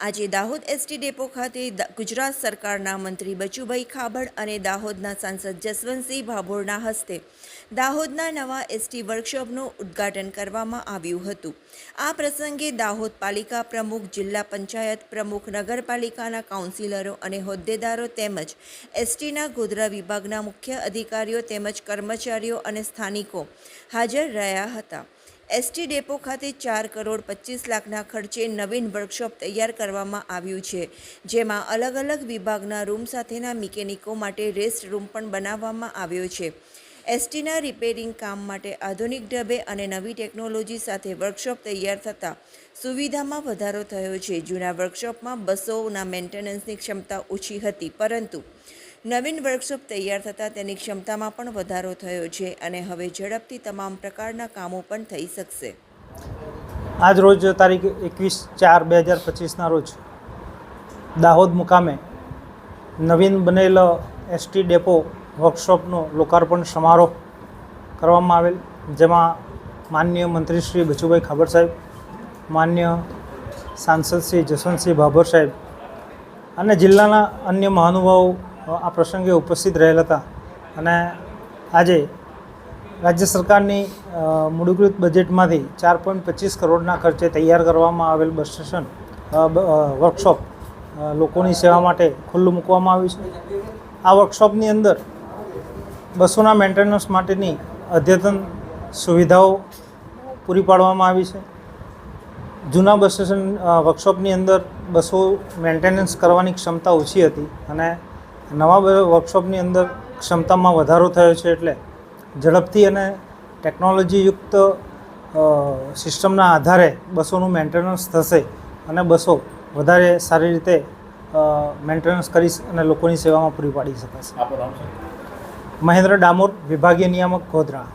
આજે Dahod ST depot ખાતે ગુજરાત સરકારના મંત્રી બચુભાઈ ખાબડ અને દાહોદના સાંસદ જસવંતસિંહ ભાભોરના હસ્તે દાહોદના નવા એસટી વર્કશોપનું ઉદ્ઘાટન કરવામાં આવ્યું હતું. આ પ્રસંગે દાહોદ પાલિકા પ્રમુખ, જિલ્લા પંચાયત પ્રમુખ, નગરપાલિકાના કાઉન્સિલરો અને હોદ્દેદારો તેમજ એસટીના ગોધરા વિભાગના મુખ્ય અધિકારીઓ તેમજ કર્મચારીઓ અને સ્થાનિકો હાજર રહ્યા હતા. એસટી ડેપો ખાતે ચાર કરોડ પચીસ લાખના ખર્ચે નવીન વર્કશોપ તૈયાર કરવામાં આવ્યું છે, જેમાં અલગ અલગ વિભાગના રૂમ સાથેના મિકેનિકો માટે રેસ્ટ રૂમ પણ બનાવવામાં આવ્યો છે. એસટીના રિપેરિંગ કામ માટે આધુનિક ઢબે અને નવી ટેકનોલોજી સાથે વર્કશોપ તૈયાર થતાં સુવિધામાં વધારો થયો છે. જૂના વર્કશોપમાં બસોના મેન્ટેનન્સની ક્ષમતા ઓછી હતી, પરંતુ નવીન વર્કશોપ તૈયાર થતાં તેની ક્ષમતામાં પણ વધારો થયો છે અને હવે ઝડપથી તમામ પ્રકારના કામો પણ થઈ શકશે. આજ રોજ તારીખ એકવીસ ચાર બે હજાર પચીસના રોજ દાહોદ મુકામે નવીન બનેલ એસટી ડેપો વર્કશોપનો લોકાર્પણ સમારોહ કરવામાં આવેલ, જેમાં માન્ય મંત્રી શ્રી બચુભાઈ ખાબર સાહેબ માન્ય સાંસદ શ્રી જસવંતસિંહ ભાભોર સાહેબ અને જિલ્લાના અન્ય મહાનુભાવો આ પ્રસંગે ઉપસ્થિત રહેલ હતા. અને આજે રાજ્ય સરકારની મૂડીકૃત બજેટમાંથી ચાર પોઈન્ટ પચીસ કરોડના ખર્ચે તૈયાર કરવામાં આવેલ બસ સ્ટેશન વર્કશોપ લોકોની સેવા માટે ખુલ્લું મૂકવામાં આવ્યું છે. આ વર્કશોપની અંદર બસોના મેન્ટેનન્સ માટેની અદ્યતન સુવિધાઓ પૂરી પાડવામાં આવી છે. જૂના બસ સ્ટેશન વર્કશોપની અંદર બસો મેન્ટેનન્સ કરવાની ક્ષમતા ઓછી હતી અને નવા વર્કશોપની અંદર ક્ષમતામાં વધારો થયો છે એટલે ઝડપથી અને ટેકનોલોજીયુક્ત સિસ્ટમના આધારે બસોનું મેન્ટેનન્સ થશે અને બસો વધારે સારી રીતે મેન્ટેનન્સ કરી અને લોકોની સેવામાં પૂરી પાડી શકાશે. મહેન્દ્ર ડામોર વિભાગીય નિયામક ગોધરા.